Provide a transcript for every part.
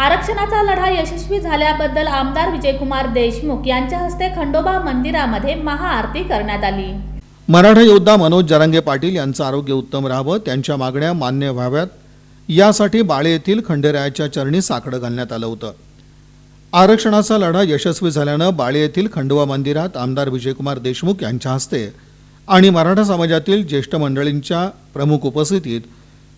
आरक्षणाचा लढा यशस्वी झाल्याबद्दल आमदार विजयकुमार देशमुख यांच्या हस्ते खंडोबा मंदिरामध्ये महाआरती करण्यात आली. मराठा योद्धा मनोज जरांगे पाटील यांचं आरोग्य उत्तम राहावं त्यांच्या मागण्या मान्य व्हाव्यात. यासाठी बाळे येथील खंडेरायाच्या चरणी साकडं घालण्यात आलं होतं. आरक्षणाचा लढा यशस्वी झाल्यानं बाळे येथील खंडोबा मंदिरात आमदार विजयकुमार देशमुख यांच्या हस्ते आणि मराठा समाजातील ज्येष्ठ मंडळींच्या प्रमुख उपस्थितीत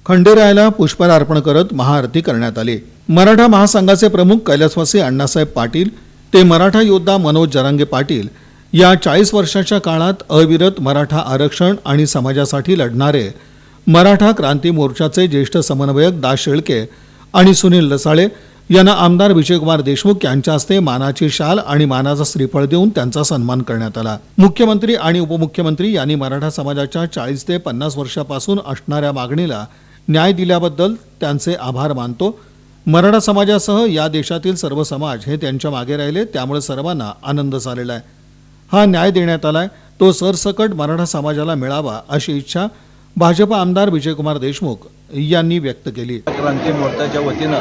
खंडेरायाला पुष्पहार अर्पण करत महाआरती करण्यात आली. मराठा महासंघाचे प्रमुख कैलासवासी अण्णासाहेब पाटील ते मराठा योद्धा मनोज जरांगे पाटील या चाळीस वर्षाच्या काळात अविरत मराठा आरक्षण आणि समाजासाठी लढणारे मराठा क्रांती मोर्चाचे ज्येष्ठ समन्वयक दास शेळके आणि सुनील लसाळे यांना आमदार विजयकुमार देशमुख यांच्या हस्ते मानाची शाल आणि मानाचा श्रीफळ देऊन त्यांचा सन्मान करण्यात आला. मुख्यमंत्री आणि उपमुख्यमंत्री यांनी मराठा समाजाच्या चाळीस ते पन्नास वर्षापासून असणाऱ्या मागणीला न्याय दिल्याबद्दल त्यांचे आभार मानतो. मराठा समाजासह या देशातील सर्व समाज हे त्यांच्या मागे राहिले त्यामुळे सर्वांना आनंद झालेला आहे. हा न्याय देण्यात आलाय. तो सरसकट मराठा समाजाला मिळावा अशी इच्छा भाजप आमदार विजयकुमार देशमुख यांनी व्यक्त केली. क्रांती मोर्चाच्या वतीनं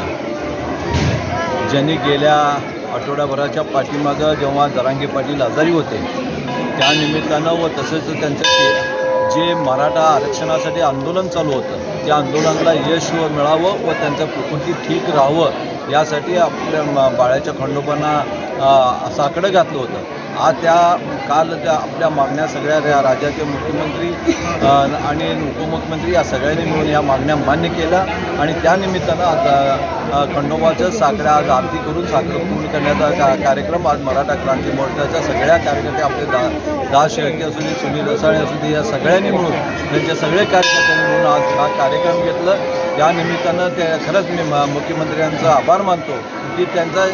ज्यांनी गेल्या आठवड्याभराच्या पाठीमागं जेव्हा जरांगे पाटील आजारी होते त्या निमित्तानं व तसेच त्यांचं जे मराठा आरक्षणासाठी आंदोलन चालू होतं त्या आंदोलनाला यश मिळावं व त्यांचं प्रकृती ठीक राहावं यासाठी आपल्या बाळ्याच्या खंडोबांना साकडं घातलं होतं. आज त्या काल त्या आपल्या मागण्या सगळ्या राज्याचे मुख्यमंत्री आणि उपमुख्यमंत्री या सगळ्यांनी मिळून या मागण्या मान्य केल्या आणि त्यानिमित्तानं आता खंडोबाच्या अ, आज आरती करून साखर पूर्ण करण्याचा का कार्यक्रम आज मराठा क्रांती मोर्चाच्या सगळ्या कार्यकर्ते आपले दा दास शेळके असू दे सुनील रसाळे असू दे या सगळ्यांनी मिळून त्यांच्या सगळे कार्यकर्त्यांनी मिळून आज हा कार्यक्रम घेतलं. त्या निमित्तानं ते खरंच मी मुख्यमंत्र्यांचा आभार मानतो की त्यांचा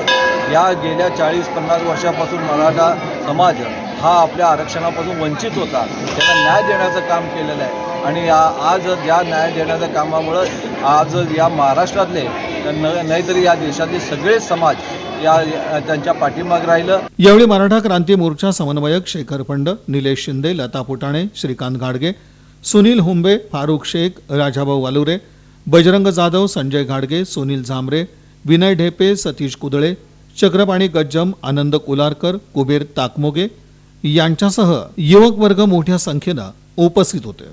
या गेल्या चाळीस पन्नास वर्षापासून मराठा समाज हा आपल्या आरक्षणापासून वंचित होता. त्यांना न्याय देण्याचं काम केलेलं आहे. आणि या आज या न्याय देण्याच्या कामामुळं आज या महाराष्ट्रातले न नाहीतरी या देशातले सगळे समाज या या- त्यांच्या पाठीमाग राहिलं. यावेळी मराठा क्रांती मोर्चा समन्वयक शेखर पंड निलेश शिंदे लता पुटाणे श्रीकांत घाडगे सुनील हुंबे फारुख शेख राजाभाऊ वालुरे बजरंग जाधव संजय घाडगे सुनील झांबरे विनय ढेपे सतीश कुदळे चक्रपाणी गज्जम आनंद कुलारकर कुबेर ताकमोगे यांच्यासह युवक वर्ग मोठ्या संख्येनं उपस्थित होते.